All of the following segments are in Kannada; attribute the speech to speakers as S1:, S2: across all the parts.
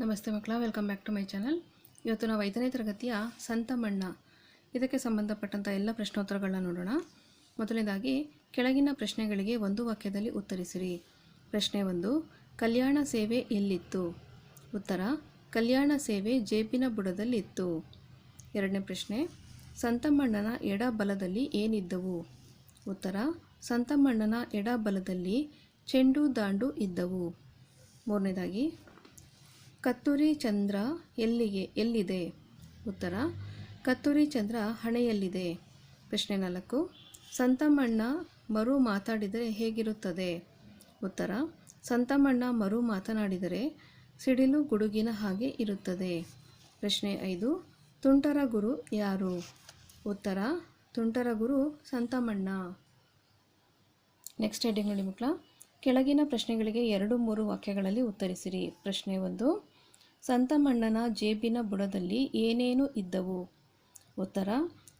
S1: ನಮಸ್ತೆ ಮಕ್ಕಳ welcome back to my channel ಇವತ್ತು ನಾವು ಐದನೇ ತರಗತಿಯ ಸಂತ ಮಣ್ಣ. ಇದಕ್ಕೆ ಸಂಬಂಧಪಟ್ಟಂಥ ಎಲ್ಲ ಪ್ರಶ್ನೋತ್ತರಗಳನ್ನ ನೋಡೋಣ. ಮೊದಲನೇದಾಗಿ, ಕೆಳಗಿನ ಪ್ರಶ್ನೆಗಳಿಗೆ ಒಂದು ವಾಕ್ಯದಲ್ಲಿ ಉತ್ತರಿಸಿರಿ. ಪ್ರಶ್ನೆ ಒಂದು, ಕಲ್ಯಾಣ ಸೇವೆ ಎಲ್ಲಿತ್ತು? ಉತ್ತರ, ಕಲ್ಯಾಣ ಸೇವೆ ಜೇಬಿನ ಬುಡದಲ್ಲಿತ್ತು. ಎರಡನೇ ಪ್ರಶ್ನೆ ಸಂತಮಣ್ಣನ ಎಡ ಬಲದಲ್ಲಿ ಏನಿದ್ದವು? ಉತ್ತರ ಸಂತಮಣ್ಣನ ಎಡ ಬಲದಲ್ಲಿ ಚೆಂಡು ದಾಂಡು ಇದ್ದವು. ಮೂರನೇದಾಗಿ ಕತ್ತೂರಿ ಚಂದ್ರ ಎಲ್ಲಿಗೆ, ಎಲ್ಲಿದೆ? ಉತ್ತರ ಕತ್ತೂರಿ ಚಂದ್ರ ಹಣೆಯಲ್ಲಿದೆ. ಪ್ರಶ್ನೆ ನಾಲ್ಕು, ಸಂತಮಣ್ಣ ಮರು ಮಾತಾಡಿದರೆ ಹೇಗಿರುತ್ತದೆ? ಉತ್ತರ, ಸಂತಮಣ್ಣ ಮರು ಮಾತನಾಡಿದರೆ ಸಿಡಿಲು ಗುಡುಗಿನ ಹಾಗೆ ಇರುತ್ತದೆ. ಪ್ರಶ್ನೆ ಐದು, ತುಂಟರ ಗುರು ಯಾರು? ಉತ್ತರ, ತುಂಟರ ಗುರು ಸಂತಮಣ್ಣ. ನೆಕ್ಸ್ಟ್ ಹೆಡ್ಡಿಂಗ್ ನೋಡಿ ಮಕ್ಕಳ ಕೆಳಗಿನ ಪ್ರಶ್ನೆಗಳಿಗೆ ಎರಡು ಮೂರು ವಾಕ್ಯಗಳಲ್ಲಿ ಉತ್ತರಿಸಿರಿ. ಪ್ರಶ್ನೆ ಒಂದು ಸಂತಮಣ್ಣನ ಜೇಬಿನ ಬುಡದಲ್ಲಿ ಏನೇನು ಇದ್ದವು? ಉತ್ತರ,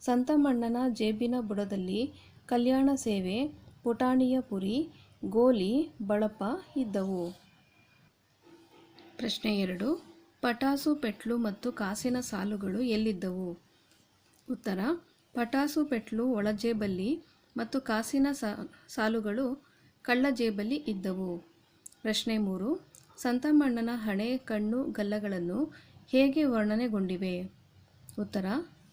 S1: ಸಂತಮಣ್ಣನ ಜೇಬಿನ ಬುಡದಲ್ಲಿ ಕಲ್ಯಾಣ ಸೇವೆ, ಪುಟಾಣಿಯ ಪುರಿ, ಗೋಲಿ, ಬಳಪ ಇದ್ದವು. ಪ್ರಶ್ನೆ ಎರಡು, ಪಟಾಸು, ಪೆಟ್ಲು ಮತ್ತು ಕಾಸಿನ ಸಾಲುಗಳು ಎಲ್ಲಿದ್ದವು? ಉತ್ತರ, ಪಟಾಸು, ಪೆಟ್ಲು ಒಳಜೇಬಲ್ಲಿ ಮತ್ತು ಕಾಸಿನ ಸಾಲುಗಳು ಕಳ್ಳಜೇಬಲ್ಲಿ ಇದ್ದವು. ಪ್ರಶ್ನೆ ಮೂರು ಸಂತಮಣ್ಣನ ಹಣೆ ಕಣ್ಣು ಗಲ್ಲಗಳನ್ನು ಹೇಗೆ ವರ್ಣನೆಗೊಂಡಿವೆ? ಉತ್ತರ,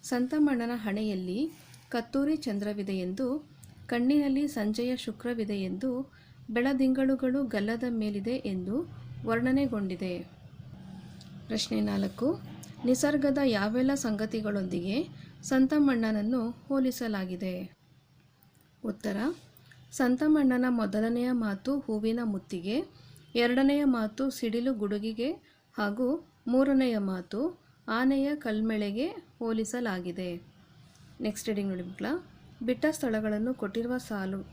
S1: ಸಂತಮಣ್ಣನ ಹಣೆಯಲ್ಲಿ ಕತ್ತೂರಿ ಚಂದ್ರವಿದೆ ಎಂದು, ಕಣ್ಣಿನಲ್ಲಿ ಸಂಜೆಯ ಶುಕ್ರವಿದೆ ಎಂದು, ಬೆಳದಿಂಗಳುಗಳು ಗಲ್ಲದ ಮೇಲಿದೆ ಎಂದು ವರ್ಣನೆಗೊಂಡಿದೆ. ಪ್ರಶ್ನೆ ನಾಲ್ಕು, ನಿಸರ್ಗದ ಯಾವೆಲ್ಲ ಸಂಗತಿಗಳೊಂದಿಗೆ ಸಂತಮಣ್ಣನನ್ನು ಹೋಲಿಸಲಾಗಿದೆ? ಉತ್ತರ, ಸಂತಮಣ್ಣನ ಮೊದಲನೆಯ ಮಾತು ಹೂವಿನ ಮುತ್ತಿಗೆ ಎರಡನೆಯ ಮಾತು ಸಿಡಿಲು ಗುಡುಗಿಗೆ ಹಾಗೂ ಮೂರನೆಯ ಮಾತು ಆನೆಯ ಕಲ್ಮೆಳೆಗೆ ಹೋಲಿಸಲಾಗಿದೆ. ನೆಕ್ಸ್ಟ್ ರೀಡಿಂಗ್ ನೋಡಿ ಮಕ್ಕಳ. ಬಿಟ್ಟ ಸ್ಥಳಗಳನ್ನು ಕೊಟ್ಟಿರುವ ಸಾಲು.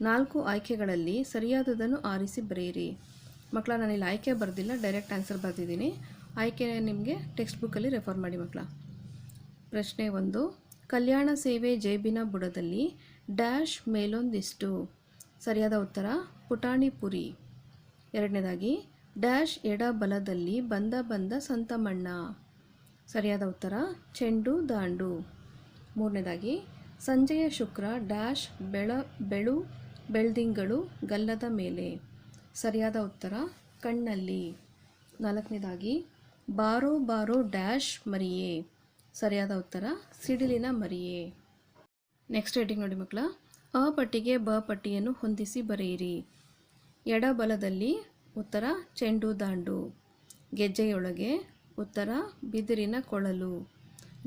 S1: ನಾಲ್ಕು ಆಯ್ಕೆಗಳಲ್ಲಿ ಸರಿಯಾದದನ್ನು ಆರಿಸಿ ಬರೆಯಿರಿ. ಮಕ್ಕಳ, ನಾನಿಲ್ಲಿ ಆಯ್ಕೆ ಬರೆದಿಲ್ಲ ಡೈರೆಕ್ಟ್ ಆನ್ಸರ್ ಬರೆದಿದ್ದೀನಿ. ಆಯ್ಕೆ ನಿಮಗೆ ಟೆಕ್ಸ್ಟ್ ಬುಕ್ಕಲ್ಲಿ ರೆಫರ್ ಮಾಡಿ ಮಕ್ಕಳ. ಪ್ರಶ್ನೆ ಒಂದು, ಕಲ್ಯಾಣ ಸೇವೆ ಜೇಬಿನ ಬುಡದಲ್ಲಿ ಡ್ಯಾಶ್ ಮೇಲೊಂದಿಷ್ಟು. ಸರಿಯಾದ ಉತ್ತರ, ಪುಟಾಣಿ ಪುರಿ. ಎರಡನೇದಾಗಿ ಡ್ಯಾಶ್ ಎಡ ಬಲದಲ್ಲಿ ಬಂದ ಬಂದ ಸಂತಮಣ್ಣ ಸರಿಯಾದ ಉತ್ತರ, ಚೆಂಡು ದಾಂಡು. ಮೂರನೇದಾಗಿ, ಸಂಜೆಯ ಶುಕ್ರ ಡ್ಯಾಶ್ ಬೆಳ, ಬೆಳು, ಬೆಳ್ದಿಂಗಳು ಗಲ್ಲದ ಮೇಲೆ. ಸರಿಯಾದ ಉತ್ತರ, ಕಣ್ಣಲ್ಲಿ. ನಾಲ್ಕನೇದಾಗಿ, ಬಾರೋ ಬಾರೋ ಡ್ಯಾಶ್ ಮರಿಯೇ. ಸರಿಯಾದ ಉತ್ತರ, ಸಿಡಿಲಿನ ಮರಿಯೇ. ನೆಕ್ಸ್ಟ್ ರೇಟಿಂಗ್ ನೋಡಿ ಮಕ್ಕಳ, ಅ ಪಟ್ಟಿಗೆ ಬ ಪಟ್ಟಿಯನ್ನು ಹೊಂದಿಸಿ ಬರೆಯಿರಿ. ಎಡ ಬಲದಲ್ಲಿ ಉತ್ತರ ಚೆಂಡು ದಾಂಡು, ಗೆಜ್ಜೆಯೊಳಗೆ ಉತ್ತರ ಬಿದಿರಿನ ಕೊಳಲು,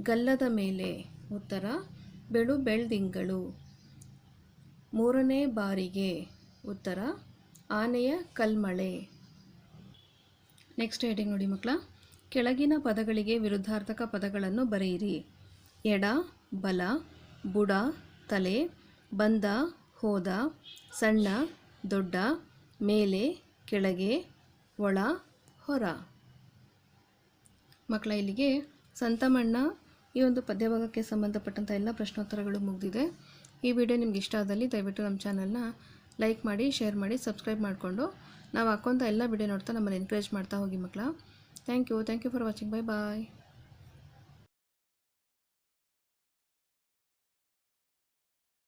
S1: ಗಲ್ಲದ ಮೇಲೆ ಉತ್ತರ ಬೆಳು ಬೆಳ್ದಿಂಗಳು, ಮೂರನೇ ಬಾರಿಗೆ ಉತ್ತರ ಆನೆಯ ಕಲ್ಮಳೆ. ನೆಕ್ಸ್ಟ್ ಹೆಡಿಂಗ್ ನೋಡಿ ಮಕ್ಕಳ. ಕೆಳಗಿನ ಪದಗಳಿಗೆ ವಿರುದ್ಧಾರ್ಥಕ ಪದಗಳನ್ನು ಬರೆಯಿರಿ. ಎಡ, ಬಲ, ಬುಡ, ತಲೆ, ಬಂದ, ಹೋದ, ಸಣ್ಣ, ದೊಡ್ಡ ಮೇಲೆ, ಕೆಳಗೆ, ಒಳ, ಹೊರ. ಮಕ್ಕಳ, ಇಲ್ಲಿಗೆ ಸಂತಮಣ್ಣ ಈ ಒಂದು ಪದ್ಯಭಾಗಕ್ಕೆ ಸಂಬಂಧಪಟ್ಟಂಥ ಎಲ್ಲ ಪ್ರಶ್ನೋತ್ತರಗಳು ಮುಗಿದಿದೆ. ಈ ವಿಡಿಯೋ ನಿಮ್ಗೆ ಇಷ್ಟ ಆದಲ್ಲಿ ದಯವಿಟ್ಟು ನಮ್ಮ ಚಾನಲ್ನ ಲೈಕ್ ಮಾಡಿ, ಶೇರ್ ಮಾಡಿ, ಸಬ್ಸ್ಕ್ರೈಬ್ ಮಾಡಿಕೊಂಡು ನಾವು ಹಾಕೋಂಥ ಎಲ್ಲ ವಿಡಿಯೋ ನೋಡ್ತಾ ನಮ್ಮನ್ನು ಎನ್ಕರೇಜ್ ಮಾಡ್ತಾ ಹೋಗಿ ಮಕ್ಕಳ. Thank you thank you for watching bye bye